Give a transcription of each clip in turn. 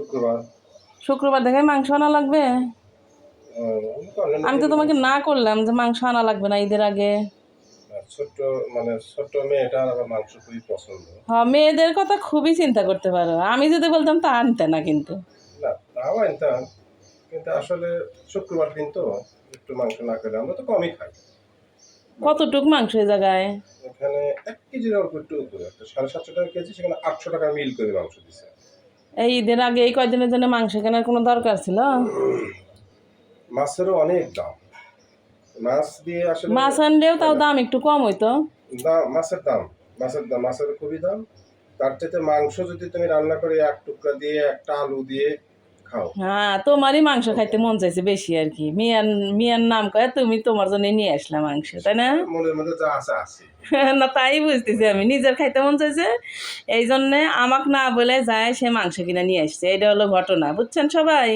শুক্রবার। শুক্রবার দেখে মাংস আনা লাগবে? আমি তো তোমাকে না করলাম যে মাংস আনা লাগবে না ঈদের আগে। ছোট্ট মানে ছোট্ট মেয়েটার আবার মাংস খুবই পছন্দ। হ্যাঁ মেয়েদের কথা খুবই চিন্তা করতে পারো। আমি যদি বলতাম তা আনতে না কিন্তু। না তাও আনতাম কিন্তু আসলে শুক্রবার দিন তো একটু মাংস না খেলে আমরা তো কমই খাই। কতটুক মাংস এই জায়গায়? এখানে এক কেজির অল্প একটু উপরে সাড়ে সাতশো টাকা কেজি সেখানে আটশো টাকা মিল করে মাংস দিছে। এই ঈদের আগে এই কয়দিনের জন্য মাংস কেনার কোনো দরকার ছিল? মাছেরও অনেক দাম। মাছ দিয়ে আসলে মাছ আনলেও তাও দাম একটু কম হইতো। দাম মাছের দাম মাছের দাম মাছের খুবই দাম। তার চাইতে মাংস যদি তুমি রান্না করে এক টুকরা দিয়ে একটা আলু দিয়ে হ্যাঁ তোমারই মাংস খাইতে মন চাইছে বেশি আর কি। মিয়ান মিয়ার নাম কয়ে তুমি তোমার জন্য নিয়ে আসলাম মাংস তাই না? আছে না তাই বুঝতেছি আমি। নিজের খাইতে মন চাইছে এই জন্যে আমাকে না বলে যায় সে মাংস কিনে নিয়ে আসছে। এটা হলো ঘটনা বুঝছেন সবাই?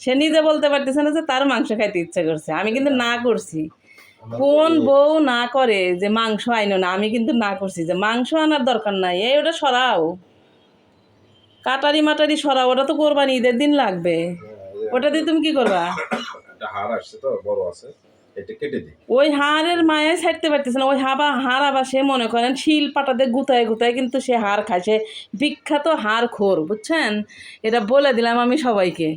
সে নিজে বলতে পারতেছে না যে তার মাংস খাইতে ইচ্ছা করছে। আমি কিন্তু না করছি। কোন বউ না করে যে মাংস আইনো না আমি কিন্তু না করছি যে মাংস আনার দরকার নাই। এই ওটা সরাও। কাটারি মাটারি সরা ওটা তো কোরবানি ঈদের দিন লাগবে। ওটা দিয়ে তুমি কি করবা? হাড় আসছে তো বড় আছে এটা কেটে দিই। ওই হাড়ের মায়ায় ছাড়তে পারতেছে না ওই হাবা হাড় আবার সে মনে করেন শিল পাটাতে গুতায় গুতায় কিন্তু সে হাড় খায় সে বিখ্যাত হাড় খোর বুঝছেন? এটা বলে দিলাম আমি সবাইকে।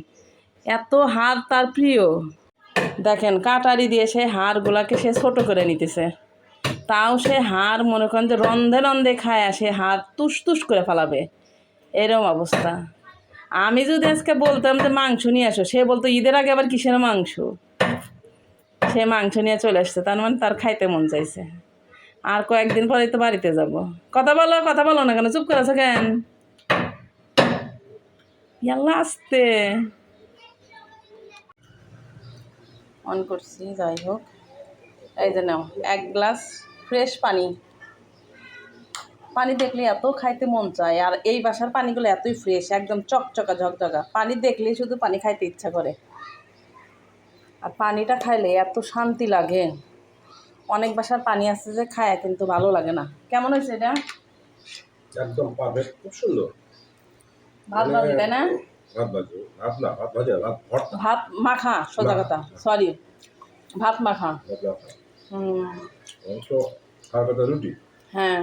এত হাড় তার প্রিয়। দেখেন কাটারি দিয়ে সে হাড়গুলাকে সে ছোট করে নিতেছে। তাও সে হাড় মনে করেন যে রন্ধে রন্ধে খায় সে হাড় তুস তুস করে ফেলাবে। এরম অবস্থা। আমি যদি আজকে বলতাম যে মাংস নিয়ে আসো, সে বলতো, ঈদের আগে আবার কিসের মাংস? সে মাংস নিয়ে চলে আসছে, তার মানে তার খাইতে মন চাইছে। আর কয়েকদিন পরে তো বাড়িতে যাব। কথা বলো কথা বলো না কেন, চুপ করে আছো কেন? আসতে। অন করছি, যাই হোক। এই যে নাও, এক গ্লাস ফ্রেশ পানি। পানি দেখলে এত খাইতে মন চায় আর এই বাসার পানিগুলো এতই ফ্রেশ একদম চকচকা ঝকঝকা। পানি দেখলেই শুধু পানি খাইতে ইচ্ছা করে। আর পানিটা খাইলে এত শান্তি লাগে। অনেক বাসার পানি আছে যে খায় কিন্তু ভালো লাগে না। কেমন হয়েছে এটা? একদম পারফেক্ট খুব সুন্দর। ভাত ভাজি তাই না? ভাত ভাজি ভাত না ভাত ভাজি ভাত ভর্তা। ভাত মাখা সোজা কথা সরি ভাত মাখা। হুম। কথা রুটি? হ্যাঁ।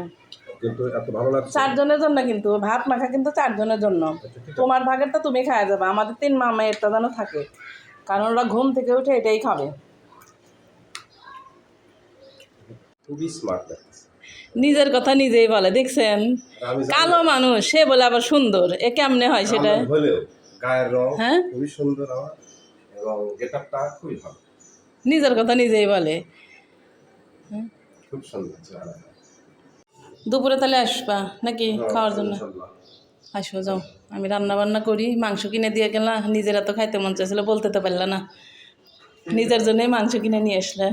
কিন্তু এত ভালো লাগছে। চারজনের জন্য কিন্তু ভাত মাখা কিন্তু চারজনের জন্য। তোমার ভাগেরটা তুমি খাওয়া যাবে আমাদের তিন মামাইয়েরটা যেন থাকে। কারণ ওরা ঘুম থেকে উঠে এটাই খাবে। খুবই স্মার্ট নিজের কথা নিজেই বলে দেখছেন? কালো মানুষ সে বলে আবার সুন্দর। এ কেমনে হয় সেটা? হলেও গায়ের রং হ্যাঁ? খুবই সুন্দর আমার এবং গেটারটা খুবই ভালো। নিজের কথা নিজেই বলে। খুব সুন্দর। দুপুরে তাহলে আসবা নাকি খাওয়ার জন্য? আসব আসো যাও। আমি রান্না বান্না করি মাংস কিনে দিয়ে গেলাম নিজেরা তো খাইতে মন চাইছিল বলতে তো পারলে না। নিজের জন্যই মাংস কিনে নিয়ে আসলে।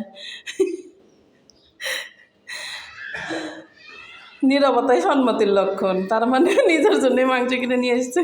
নীরবতাই সম্মতির লক্ষণ তার মানে নিজের জন্যই মাংস কিনে নিয়ে এসছে